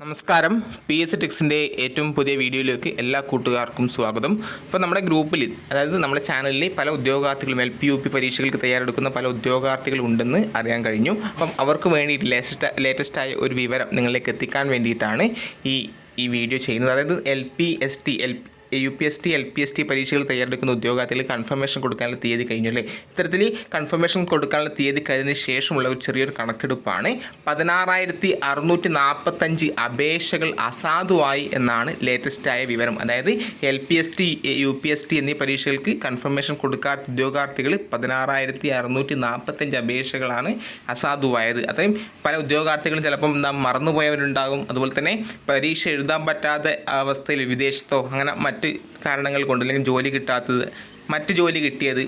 നമസ്കാരം. P S ടെക്സിന്റെ ഏറ്റവും പുതിയ വീഡിയോയിലേക്ക് എല്ലാ കൂട്ടുകാർക്കും സ്വാഗതം. ഇപ്പോൾ നമ്മുടെ ഗ്രൂപ്പിൽ അതായത് നമ്മുടെ ചാനലിൽ പല ഉദ്യോഗാർത്ഥികളും എൽ പി യു പി പരീക്ഷകൾക്ക് തയ്യാറെടുക്കുന്ന പല ഉദ്യോഗാർത്ഥികൾ ഉണ്ടെന്ന് അറിയാൻ കഴിഞ്ഞു. അപ്പം അവർക്ക് വേണ്ടിയിട്ട് ലേറ്റസ്റ്റ് ലേറ്റസ്റ്റായ ഒരു വിവരം നിങ്ങളിലേക്ക് എത്തിക്കാൻ വേണ്ടിയിട്ടാണ് ഈ ഈ വീഡിയോ ചെയ്യുന്നത്. അതായത് L P S T L U P S T L P S T പരീക്ഷകൾ തയ്യാറെടുക്കുന്ന ഉദ്യോഗാർത്ഥികൾ കൺഫർമേഷൻ കൊടുക്കാനുള്ള തീയതി കഴിഞ്ഞു അല്ലേ? ഇത്തരത്തിൽ കൺഫർമേഷൻ കൊടുക്കാനുള്ള തീയതി കഴിഞ്ഞതിന് ശേഷമുള്ള ഒരു ചെറിയൊരു കണക്കെടുപ്പാണ്. പതിനാറായിരത്തി അറുന്നൂറ്റി നാൽപ്പത്തഞ്ച് അപേക്ഷകൾ അസാധുവായി എന്നാണ് ലേറ്റസ്റ്റ് ആയ വിവരം. അതായത് L P S T U P S T എന്നീ പരീക്ഷകൾക്ക് കൺഫർമേഷൻ കൊടുക്കാത്ത ഉദ്യോഗാർത്ഥികൾ പതിനാറായിരത്തി അറുന്നൂറ്റി നാൽപ്പത്തഞ്ച് അപേക്ഷകളാണ് അസാധുവായത്. അത്രയും പല ഉദ്യോഗാർത്ഥികളും ചിലപ്പം എന്താ മറന്നുപോയവരുണ്ടാകും. അതുപോലെ തന്നെ പരീക്ഷ എഴുതാൻ പറ്റാത്ത അവസ്ഥയിൽ വിദേശത്തോ അങ്ങനെ മറ്റ് കാരണങ്ങൾ കൊണ്ട് അല്ലെങ്കിൽ ജോലി കിട്ടാത്തത് മറ്റ് ജോലി കിട്ടിയത്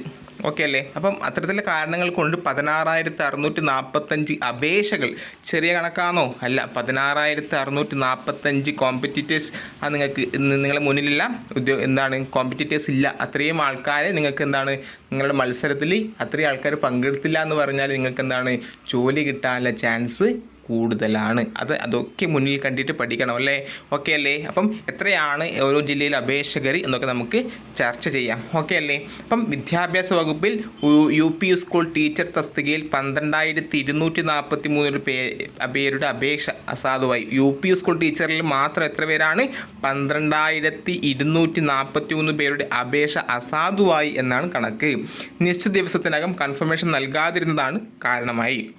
ഓക്കെ അല്ലേ? അപ്പം അത്തരത്തിലെ കാരണങ്ങൾ കൊണ്ട് പതിനാറായിരത്തി അറുന്നൂറ്റി നാൽപ്പത്തഞ്ച് അപേക്ഷകൾ ചെറിയ കണക്കാണോ അല്ല പതിനാറായിരത്തി അറുന്നൂറ്റി നാൽപ്പത്തഞ്ച് കോമ്പറ്റീറ്റേഴ്സ് അത് നിങ്ങൾക്ക് നിങ്ങളെ നിങ്ങളുടെ മുന്നിലില്ല. ഉദ്യോഗ എന്താണ് കോമ്പറ്റീറ്റേഴ്സ് ഇല്ല. അത്രയും ആൾക്കാരെ നിങ്ങൾക്ക് എന്താണ് നിങ്ങളുടെ മത്സരത്തിൽ അത്രയും ആൾക്കാർ പങ്കെടുത്തില്ല എന്ന് പറഞ്ഞാൽ നിങ്ങൾക്ക് എന്താണ് ജോലി കിട്ടാനുള്ള ചാൻസ് കൂടുതലാണ്. അത് അതൊക്കെ മുന്നിൽ കണ്ടിട്ട് പഠിക്കണം അല്ലേ? ഓക്കെ അല്ലേ? അപ്പം എത്രയാണ് ഓരോ ജില്ലയിൽ അപേക്ഷകർ എന്നൊക്കെ നമുക്ക് ചർച്ച ചെയ്യാം. ഓക്കെ അല്ലേ? അപ്പം വിദ്യാഭ്യാസ വകുപ്പിൽ യു- പി സ്കൂൾ ടീച്ചർ തസ്തികയിൽ പന്ത്രണ്ടായിരത്തി ഇരുന്നൂറ്റി നാൽപ്പത്തി മൂന്ന് പേ പേരുടെ അപേക്ഷ അസാധുവായി. യു പി സ്കൂൾ ടീച്ചറിൽ മാത്രം എത്ര പേരാണ്? പന്ത്രണ്ടായിരത്തി ഇരുന്നൂറ്റി നാൽപ്പത്തി മൂന്ന് പേരുടെ അപേക്ഷ അസാധുവായി എന്നാണ് കണക്ക്. നിശ്ചിത ദിവസത്തിനകം കൺഫർമേഷൻ നൽകാതിരുന്നതാണ് കാരണമായി.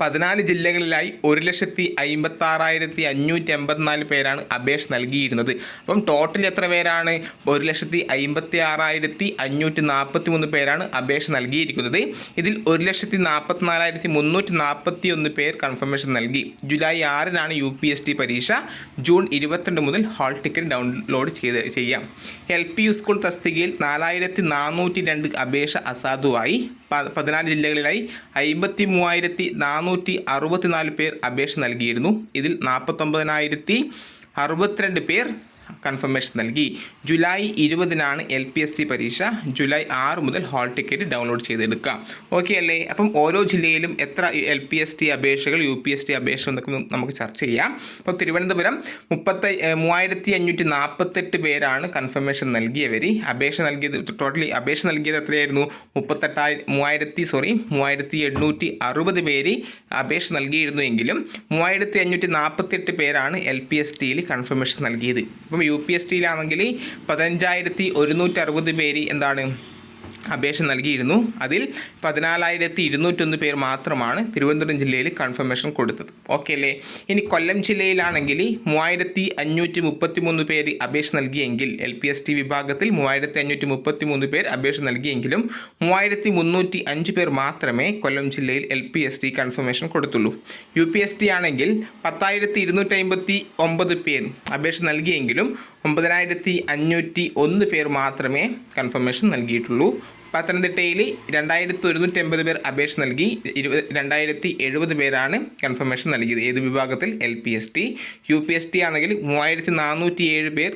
പതിനാല് ജില്ലകളിലായി ഒരു ലക്ഷത്തി അമ്പത്താറായിരത്തി അഞ്ഞൂറ്റി എൺപത്തിനാല് പേരാണ് അപേക്ഷ നൽകിയിരുന്നത്. അപ്പം ടോട്ടൽ എത്ര പേരാണ്? ഒരു ലക്ഷത്തി അമ്പത്തി ആറായിരത്തി അഞ്ഞൂറ്റി നാൽപ്പത്തി മൂന്ന് പേരാണ് അപേക്ഷ നൽകിയിരിക്കുന്നത്. ഇതിൽ ഒരു ലക്ഷത്തി നാൽപ്പത്തി നാലായിരത്തി മുന്നൂറ്റി നാൽപ്പത്തി ഒന്ന് പേർ കൺഫർമേഷൻ നൽകി. ജൂലൈ ആറിനാണ് യു പി എസ് ടി പരീക്ഷ. ജൂൺ ഇരുപത്തിരണ്ട് മുതൽ ഹാൾ ടിക്കറ്റ് ഡൗൺലോഡ് ചെയ്ത് ചെയ്യാം. എൽ പി യു സ്കൂൾ തസ്തികയിൽ നാലായിരത്തി നാനൂറ്റി രണ്ട് അപേക്ഷ അസാധുവായി. പതിനാല് ജില്ലകളിലായി അമ്പത്തി മൂവായിരത്തി നാനൂറ്റി അറുപത്തിനാല് പേർ അപേക്ഷ നൽകിയിരുന്നു. ഇതിൽ നാൽപ്പത്തൊമ്പതിനായിരത്തി അറുപത്തിരണ്ട് പേർ കൺഫർമേഷൻ നൽകി. ജൂലൈ ഇരുപതിനാണ് എൽ പി എസ് സി പരീക്ഷ. ജൂലൈ ആറ് മുതൽ ഹാൾ ടിക്കറ്റ് ഡൗൺലോഡ് ചെയ്തെടുക്കാം ഓക്കെ അല്ലേ? അപ്പം ഓരോ ജില്ലയിലും എത്ര എൽ പി എസ് ടി അപേക്ഷകൾ യു പി എസ് ടി അപേക്ഷകൾ എന്നൊക്കെ നമുക്ക് ചർച്ച ചെയ്യാം. അപ്പോൾ തിരുവനന്തപുരം മുപ്പത്തി മൂവായിരത്തി അഞ്ഞൂറ്റി നാൽപ്പത്തെട്ട് പേരാണ് കൺഫർമേഷൻ നൽകിയവർ. അപേക്ഷ നൽകിയത് ടോട്ടലി അപേക്ഷ നൽകിയത് എത്രയായിരുന്നു? മുപ്പത്തെട്ടായിരം മൂവായിരത്തി സോറി മൂവായിരത്തി എണ്ണൂറ്റി അറുപത് പേര് അപേക്ഷ നൽകിയിരുന്നുവെങ്കിലും മൂവായിരത്തി അഞ്ഞൂറ്റി നാൽപ്പത്തെട്ട് പേരാണ് എൽ പി എസ് ടിയിൽ കൺഫർമേഷൻ നൽകിയത്. അപ്പം യു പി എസ് ടിയിലാണെങ്കിൽ പതിനഞ്ചായിരത്തി ഒരുന്നൂറ്റി അറുപത് പേര് എന്താണ്? അപേക്ഷ നൽകിയിരുന്നു. അതിൽ പതിനാലായിരത്തി ഇരുന്നൂറ്റൊന്ന് പേർ മാത്രമാണ് തിരുവനന്തപുരം ജില്ലയിൽ കൺഫർമേഷൻ കൊടുത്തത്. ഓക്കെ അല്ലേ? ഇനി കൊല്ലം ജില്ലയിലാണെങ്കിൽ മൂവായിരത്തി അഞ്ഞൂറ്റി മുപ്പത്തി മൂന്ന് പേര് അപേക്ഷ നൽകിയെങ്കിൽ എൽ പി എസ് ടി വിഭാഗത്തിൽ മൂവായിരത്തി അഞ്ഞൂറ്റി മുപ്പത്തി മൂന്ന് പേർ അപേക്ഷ നൽകിയെങ്കിലും മൂവായിരത്തി മുന്നൂറ്റി അഞ്ച് പേർ മാത്രമേ കൊല്ലം ജില്ലയിൽ L P S T confirmation കൊടുത്തുള്ളൂ. U P S T ആണെങ്കിൽ പത്തായിരത്തി ഇരുന്നൂറ്റി അമ്പത്തി ഒമ്പത് പേർ അപേക്ഷ നൽകിയെങ്കിലും ഒമ്പതിനായിരത്തി അഞ്ഞൂറ്റി ഒന്ന് പേർ മാത്രമേ കൺഫർമേഷൻ നൽകിയിട്ടുള്ളൂ. പത്തനംതിട്ടയിൽ രണ്ടായിരത്തി ഒരുന്നൂറ്റി എൺപത് പേർ അപേക്ഷ നൽകി ഇരുപത് രണ്ടായിരത്തി എഴുപത് പേരാണ് കൺഫർമേഷൻ നൽകിയത്. ഏത് വിഭാഗത്തിൽ? L P S T. U P S T ആണെങ്കിൽ മൂവായിരത്തി നാനൂറ്റി ഏഴ് പേർ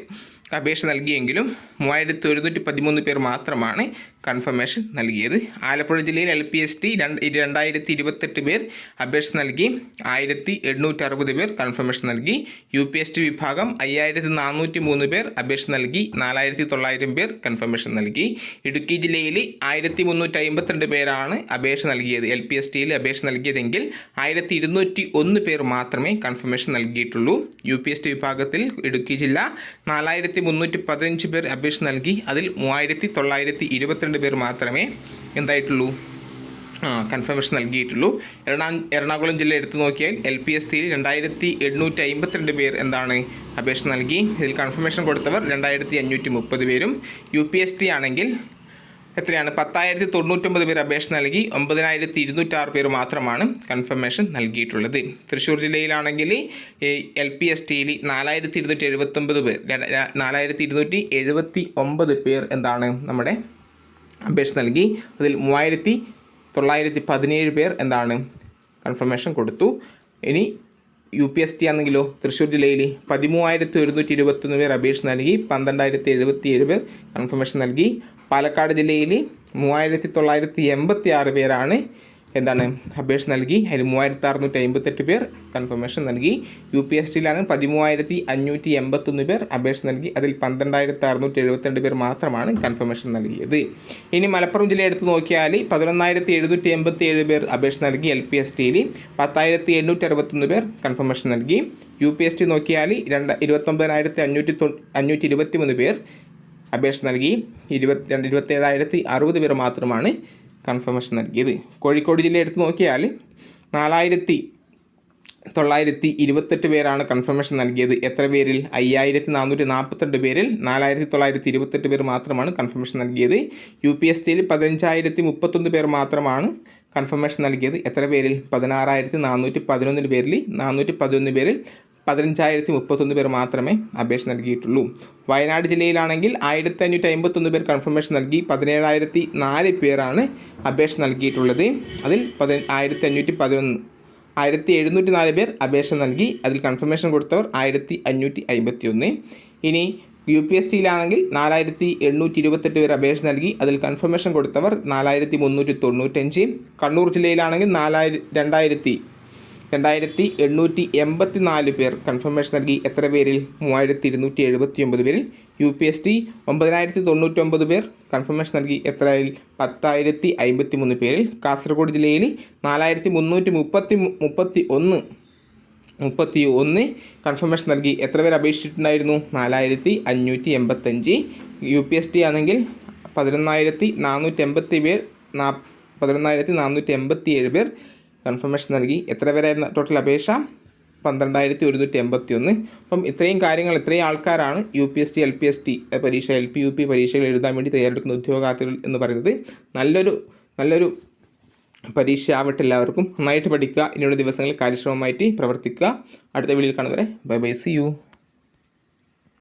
അപേക്ഷ നൽകിയെങ്കിലും മൂവായിരത്തി ഒരുന്നൂറ്റി പതിമൂന്ന് പേർ മാത്രമാണ് കൺഫർമേഷൻ നൽകിയത്. ആലപ്പുഴ ജില്ലയിൽ എൽ പി എസ് ടി രണ്ട് രണ്ടായിരത്തി ഇരുപത്തെട്ട് പേർ അപേക്ഷ നൽകി ആയിരത്തി എണ്ണൂറ്റി അറുപത് പേർ കൺഫർമേഷൻ നൽകി യു പി എസ് ടി വിഭാഗം അയ്യായിരത്തി നാനൂറ്റി മൂന്ന് പേർ അപേക്ഷ നൽകി നാലായിരത്തി തൊള്ളായിരം പേർ കൺഫർമേഷൻ നൽകി. ഇടുക്കി ജില്ലയിൽ ആയിരത്തി മുന്നൂറ്റി അമ്പത്തിരണ്ട് പേരാണ് അപേക്ഷ നൽകിയത്. എൽ പി എസ് ടിയിൽ അപേക്ഷ നൽകിയതെങ്കിൽ ആയിരത്തി ഇരുന്നൂറ്റി ഒന്ന് പേർ മാത്രമേ കൺഫർമേഷൻ നൽകിയിട്ടുള്ളൂ. യു പി എസ് ടി വിഭാഗത്തിൽ ഇടുക്കി ജില്ല നാലായിരത്തി മുന്നൂറ്റി പതിനഞ്ച് പേർ അപേക്ഷ നൽകി. അതിൽ മൂവായിരത്തി തൊള്ളായിരത്തി ഇരുപത്തിരണ്ട് പേർ മാത്രമേ എന്തായിട്ടുള്ളൂ കൺഫർമേഷൻ നൽകിയിട്ടുള്ളൂ. എറണാ എറണാകുളം ജില്ല എടുത്തു നോക്കിയാൽ എൽ പി എസ് ടിയിൽ രണ്ടായിരത്തി എണ്ണൂറ്റി അമ്പത്തിരണ്ട് പേർ എന്താണ് അപേക്ഷ നൽകി. ഇതിൽ കൺഫർമേഷൻ കൊടുത്തവർ രണ്ടായിരത്തി അഞ്ഞൂറ്റി മുപ്പത് പേരും. യു പി എസ് ടി ആണെങ്കിൽ എത്രയാണ്? പത്തായിരത്തി തൊണ്ണൂറ്റൊമ്പത് പേർ അപേക്ഷ നൽകി ഒമ്പതിനായിരത്തി ഇരുന്നൂറ്റാറ് പേർ മാത്രമാണ് കൺഫർമേഷൻ നൽകിയിട്ടുള്ളത്. തൃശ്ശൂർ ജില്ലയിലാണെങ്കിൽ എൽ പി എസ് ടിയിൽ നാലായിരത്തി ഇരുന്നൂറ്റി എഴുപത്തൊമ്പത് പേർ നാലായിരത്തി ഇരുന്നൂറ്റി എഴുപത്തി ഒമ്പത് പേർ എന്താണ് നമ്മുടെ അപേക്ഷ നൽകി? അതിൽ മൂവായിരത്തി തൊള്ളായിരത്തി പതിനേഴ് പേർ എന്താണ് കൺഫർമേഷൻ കൊടുത്തു. ഇനി യു പി എസ് ടി ആണെങ്കിലോ തൃശ്ശൂർ ജില്ലയിൽ പതിമൂവായിരത്തി ഒരുന്നൂറ്റി ഇരുപത്തൊന്ന് പേർ അപേക്ഷ നൽകി പന്ത്രണ്ടായിരത്തി എഴുപത്തി ഏഴ് പേർ കൺഫർമേഷൻ നൽകി. പാലക്കാട് ജില്ലയിൽ മൂവായിരത്തി തൊള്ളായിരത്തി എൺപത്തി ആറ് പേരാണ് എന്താണ് അപേക്ഷ നൽകി? അതിൽ മൂവായിരത്തി അറുന്നൂറ്റി അമ്പത്തെട്ട് പേർ കൺഫർമേഷൻ നൽകി. യു പി എസ് ടിയിലാണ് പതിമൂവായിരത്തി അഞ്ഞൂറ്റി എൺപത്തൊന്ന് പേർ അപേക്ഷ നൽകി. അതിൽ പന്ത്രണ്ടായിരത്തി അറുന്നൂറ്റി എഴുപത്തിരണ്ട് പേർ മാത്രമാണ് കൺഫർമേഷൻ നൽകിയത്. ഇനി മലപ്പുറം ജില്ല എടുത്ത് നോക്കിയാൽ പതിനൊന്നായിരത്തി എഴുന്നൂറ്റി എൺപത്തി ഏഴ് പേർ അപേക്ഷ നൽകി എൽ പി എസ് ടിയിൽ പത്തായിരത്തി എണ്ണൂറ്റി അറുപത്തൊന്ന് പേർ കൺഫർമേഷൻ നൽകി. യു പി എസ് ടി നോക്കിയാൽ രണ്ട് ഇരുപത്തൊമ്പതിനായിരത്തി അഞ്ഞൂറ്റി തൊ അഞ്ഞൂറ്റി ഇരുപത്തി മൂന്ന് പേർ അപേക്ഷ നൽകി. ഇരുപത്തി രണ്ട് ഇരുപത്തേഴായിരത്തി അറുപത് പേർ മാത്രമാണ് കൺഫർമേഷൻ നൽകിയത്. കോഴിക്കോട് ജില്ല എടുത്ത് നോക്കിയാൽ നാലായിരത്തി തൊള്ളായിരത്തി ഇരുപത്തെട്ട് പേരാണ് കൺഫർമേഷൻ നൽകിയത്. എത്ര പേരിൽ? അയ്യായിരത്തി നാനൂറ്റി നാൽപ്പത്തെട്ട് പേരിൽ നാലായിരത്തി തൊള്ളായിരത്തി ഇരുപത്തെട്ട് പേർ മാത്രമാണ് കൺഫർമേഷൻ നൽകിയത്. യു പി എസ് ടിയിൽ പതിനഞ്ചായിരത്തി മുപ്പത്തൊന്ന് പേർ മാത്രമാണ് കൺഫർമേഷൻ നൽകിയത്. എത്ര പേരിൽ? പതിനാറായിരത്തി നാനൂറ്റി പതിനൊന്നിന് പേരിൽ നാനൂറ്റി പതിനൊന്ന് പേരിൽ പതിനഞ്ചായിരത്തി മുപ്പത്തൊന്ന് പേർ മാത്രമേ അപേക്ഷ നൽകിയിട്ടുള്ളൂ. വയനാട് ജില്ലയിലാണെങ്കിൽ ആയിരത്തി അഞ്ഞൂറ്റി അമ്പത്തൊന്ന് പേർ കൺഫർമേഷൻ നൽകി പതിനേഴായിരത്തി നാല് പേരാണ് അപേക്ഷ നൽകിയിട്ടുള്ളത്. അതിൽ പതി ആയിരത്തി അഞ്ഞൂറ്റി പതിനൊന്ന് ആയിരത്തി എഴുന്നൂറ്റി നാല് പേർ അപേക്ഷ നൽകി. അതിൽ കൺഫർമേഷൻ കൊടുത്തവർ ആയിരത്തി അഞ്ഞൂറ്റി അമ്പത്തി ഒന്ന് ഇനി യു പി എസ് ടിയിലാണെങ്കിൽ നാലായിരത്തി എണ്ണൂറ്റി ഇരുപത്തെട്ട് പേർ അപേക്ഷ നൽകി. അതിൽ കൺഫർമേഷൻ കൊടുത്തവർ നാലായിരത്തി മുന്നൂറ്റി തൊണ്ണൂറ്റഞ്ച് കണ്ണൂർ ജില്ലയിലാണെങ്കിൽ നാലായിരം രണ്ടായിരത്തി രണ്ടായിരത്തി എണ്ണൂറ്റി എൺപത്തി നാല് പേർ കൺഫർമേഷൻ നൽകി. എത്ര പേരിൽ? മൂവായിരത്തി ഇരുന്നൂറ്റി എഴുപത്തി ഒമ്പത് പേരിൽ. യു പി എസ് ടി ഒമ്പതിനായിരത്തി തൊണ്ണൂറ്റൊമ്പത് പേർ കൺഫർമേഷൻ നൽകി. എത്രയിൽ പത്തായിരത്തി അമ്പത്തി മൂന്ന് പേരിൽ. കാസർഗോഡ് ജില്ലയിൽ നാലായിരത്തി മുന്നൂറ്റി മുപ്പത്തി മുപ്പത്തി ഒന്ന് മുപ്പത്തി ഒന്ന് കൺഫർമേഷൻ നൽകി. എത്ര പേർ അപേക്ഷിച്ചിട്ടുണ്ടായിരുന്നു? നാലായിരത്തി അഞ്ഞൂറ്റി എൺപത്തഞ്ച് യു പി എസ് ടി ആണെങ്കിൽ പതിനൊന്നായിരത്തി നാനൂറ്റി എൺപത്തി പേർ നാ പതിനൊന്നായിരത്തി നാനൂറ്റി എൺപത്തി ഏഴ് പേർ കൺഫർമേഷൻ നൽകി. എത്ര പേരായിരുന്നു ടോട്ടൽ അപേക്ഷ? പന്ത്രണ്ടായിരത്തി ഒരുന്നൂറ്റി എൺപത്തി ഒന്ന് അപ്പം ഇത്രയും കാര്യങ്ങൾ ഇത്രയും ആൾക്കാരാണ് U P S T L P S T പരീക്ഷ എൽ പി യു പി പരീക്ഷകൾ എഴുതാൻ വേണ്ടി തയ്യാറെടുക്കുന്ന ഉദ്യോഗാർത്ഥികൾ എന്ന് പറയുന്നത് നല്ലൊരു നല്ലൊരു പരീക്ഷ ആവട്ടെ എല്ലാവർക്കും. നന്നായിട്ട് പഠിക്കുക. ഇനിയുള്ള ദിവസങ്ങളിൽ കാര്യക്ഷമമായിട്ട് പ്രവർത്തിക്കുക. അടുത്ത വീഡിയോയിൽ കാണുന്നവരെ ബൈ ബൈ സി യു.